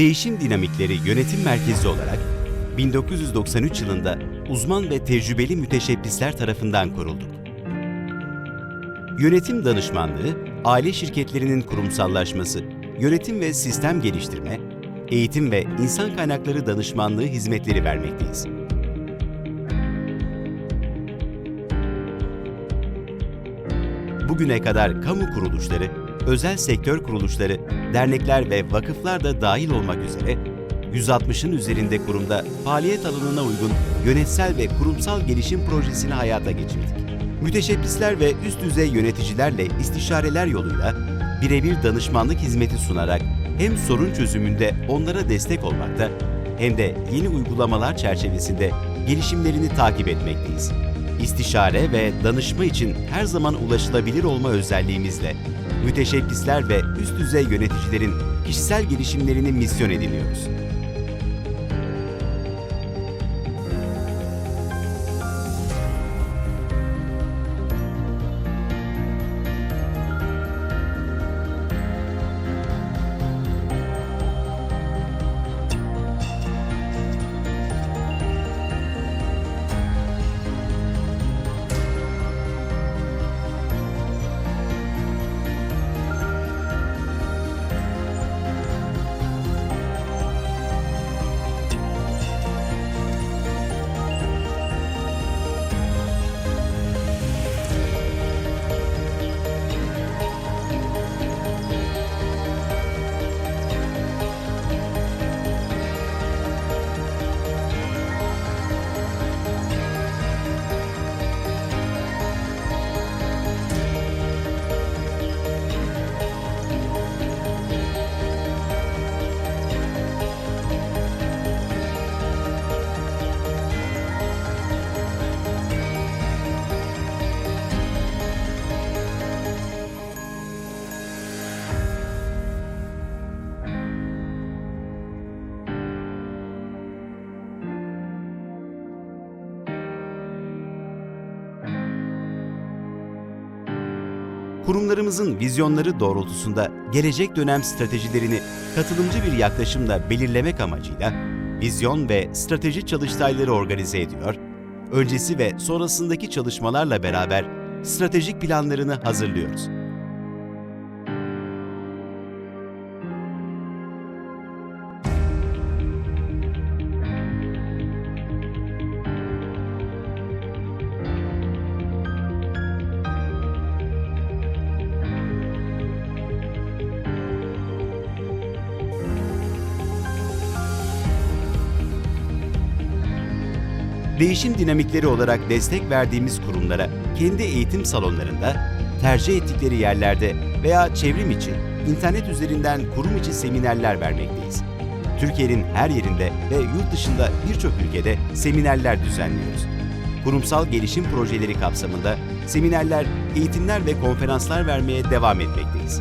Değişim Dinamikleri Yönetim Merkezi olarak 1993 yılında uzman ve tecrübeli müteşebbisler tarafından kurulduk. Yönetim danışmanlığı, aile şirketlerinin kurumsallaşması, yönetim ve sistem geliştirme, eğitim ve insan kaynakları danışmanlığı hizmetleri vermekteyiz. Bugüne kadar kamu kuruluşları, özel sektör kuruluşları, dernekler ve vakıflar da dahil olmak üzere 160'ın üzerinde kurumda faaliyet alanına uygun yönetsel ve kurumsal gelişim projesini hayata geçirdik. Müteşebbisler ve üst düzey yöneticilerle istişareler yoluyla birebir danışmanlık hizmeti sunarak hem sorun çözümünde onlara destek olmakta hem de yeni uygulamalar çerçevesinde gelişimlerini takip etmekteyiz. İstişare ve danışma için her zaman ulaşılabilir olma özelliğimizle müteşebbisler ve üst düzey yöneticilerin kişisel gelişimlerini misyon ediniyoruz. Kurumlarımızın vizyonları doğrultusunda gelecek dönem stratejilerini katılımcı bir yaklaşımla belirlemek amacıyla vizyon ve strateji çalıştayları organize ediyor, öncesi ve sonrasındaki çalışmalarla beraber stratejik planlarını hazırlıyoruz. Değişim dinamikleri olarak destek verdiğimiz kurumlara kendi eğitim salonlarında, tercih ettikleri yerlerde veya çevrim içi, internet üzerinden kurum içi seminerler vermekteyiz. Türkiye'nin her yerinde ve yurt dışında birçok ülkede seminerler düzenliyoruz. Kurumsal gelişim projeleri kapsamında seminerler, eğitimler ve konferanslar vermeye devam etmekteyiz.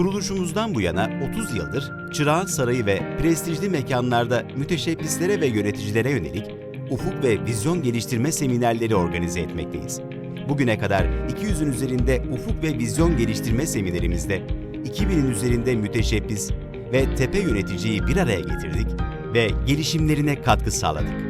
Kuruluşumuzdan bu yana 30 yıldır Çırağan Sarayı ve prestijli mekanlarda müteşebbislere ve yöneticilere yönelik ufuk ve vizyon geliştirme seminerleri organize etmekteyiz. Bugüne kadar 200'ün üzerinde ufuk ve vizyon geliştirme seminerimizde 2000'in üzerinde müteşebbis ve tepe yöneticiyi bir araya getirdik ve gelişimlerine katkı sağladık.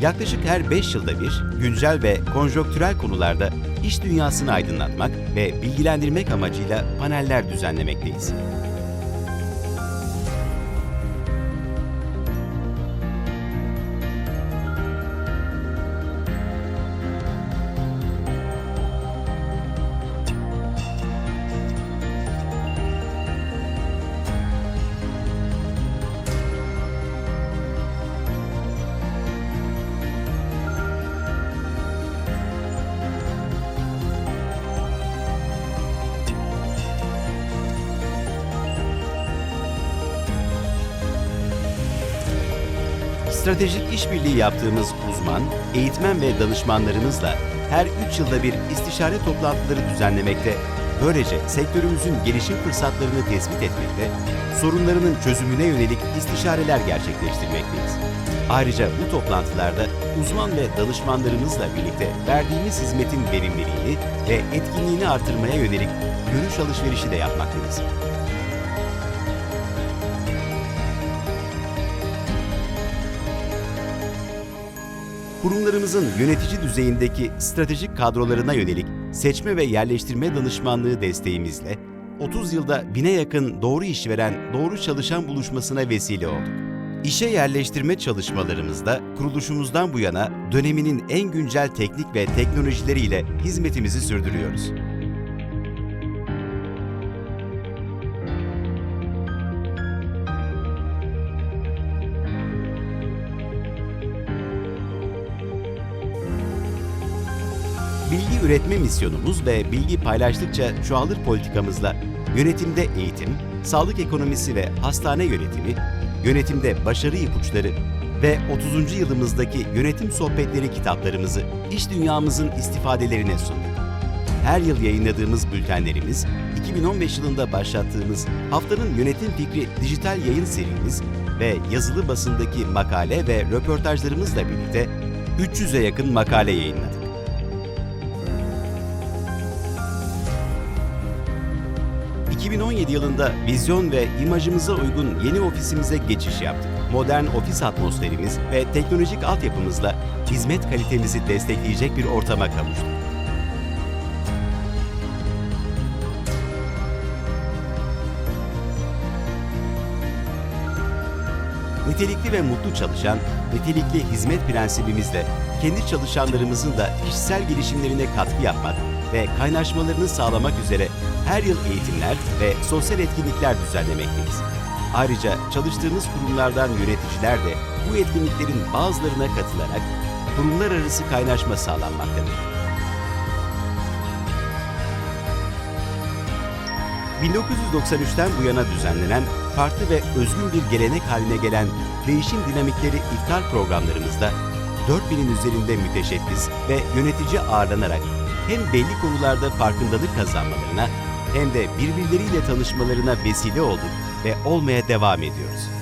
Yaklaşık her 5 yılda bir güncel ve konjonktürel konularda iş dünyasını aydınlatmak ve bilgilendirmek amacıyla paneller düzenlemekteyiz. Stratejik işbirliği yaptığımız uzman, eğitmen ve danışmanlarımızla her 3 yılda bir istişare toplantıları düzenlemekte, böylece sektörümüzün gelişim fırsatlarını tespit etmekte, sorunlarının çözümüne yönelik istişareler gerçekleştirmekteyiz. Ayrıca bu toplantılarda uzman ve danışmanlarımızla birlikte verdiğimiz hizmetin verimliliğini ve etkinliğini artırmaya yönelik görüş alışverişi de yapmaktayız. Kurumlarımızın yönetici düzeyindeki stratejik kadrolarına yönelik seçme ve yerleştirme danışmanlığı desteğimizle 30 yılda bine yakın doğru işveren, doğru çalışan buluşmasına vesile olduk. İşe yerleştirme çalışmalarımızda kuruluşumuzdan bu yana döneminin en güncel teknik ve teknolojileriyle hizmetimizi sürdürüyoruz. Üretme misyonumuz ve bilgi paylaştıkça çoğalır politikamızla yönetimde eğitim, sağlık ekonomisi ve hastane yönetimi, yönetimde başarı ipuçları ve 30. yılımızdaki yönetim sohbetleri kitaplarımızı iş dünyamızın istifadelerine sunduk. Her yıl yayınladığımız bültenlerimiz, 2015 yılında başlattığımız haftanın yönetim fikri dijital yayın serimiz ve yazılı basındaki makale ve röportajlarımızla birlikte 300'e yakın makale yayınladık. 2017 yılında vizyon ve imajımıza uygun yeni ofisimize geçiş yaptık. Modern ofis atmosferimiz ve teknolojik altyapımızla hizmet kalitemizi destekleyecek bir ortama kavuştuk. Nitelikli ve mutlu çalışan, nitelikli hizmet prensibimizle kendi çalışanlarımızın da kişisel gelişimlerine katkı yapmak ve kaynaşmalarını sağlamak üzere her yıl eğitimler ve sosyal etkinlikler düzenlemekteyiz. Ayrıca çalıştığımız kurumlardan yöneticiler de bu etkinliklerin bazılarına katılarak kurumlar arası kaynaşma sağlanmaktadır. 1993'ten bu yana düzenlenen farklı ve özgün bir gelenek haline gelen değişim dinamikleri iftar programlarımızda 4000'in üzerinde müteşebbis ve yönetici ağırlanarak hem belli konularda farkındalık kazanmalarına hem de birbirleriyle tanışmalarına vesile olduk ve olmaya devam ediyoruz.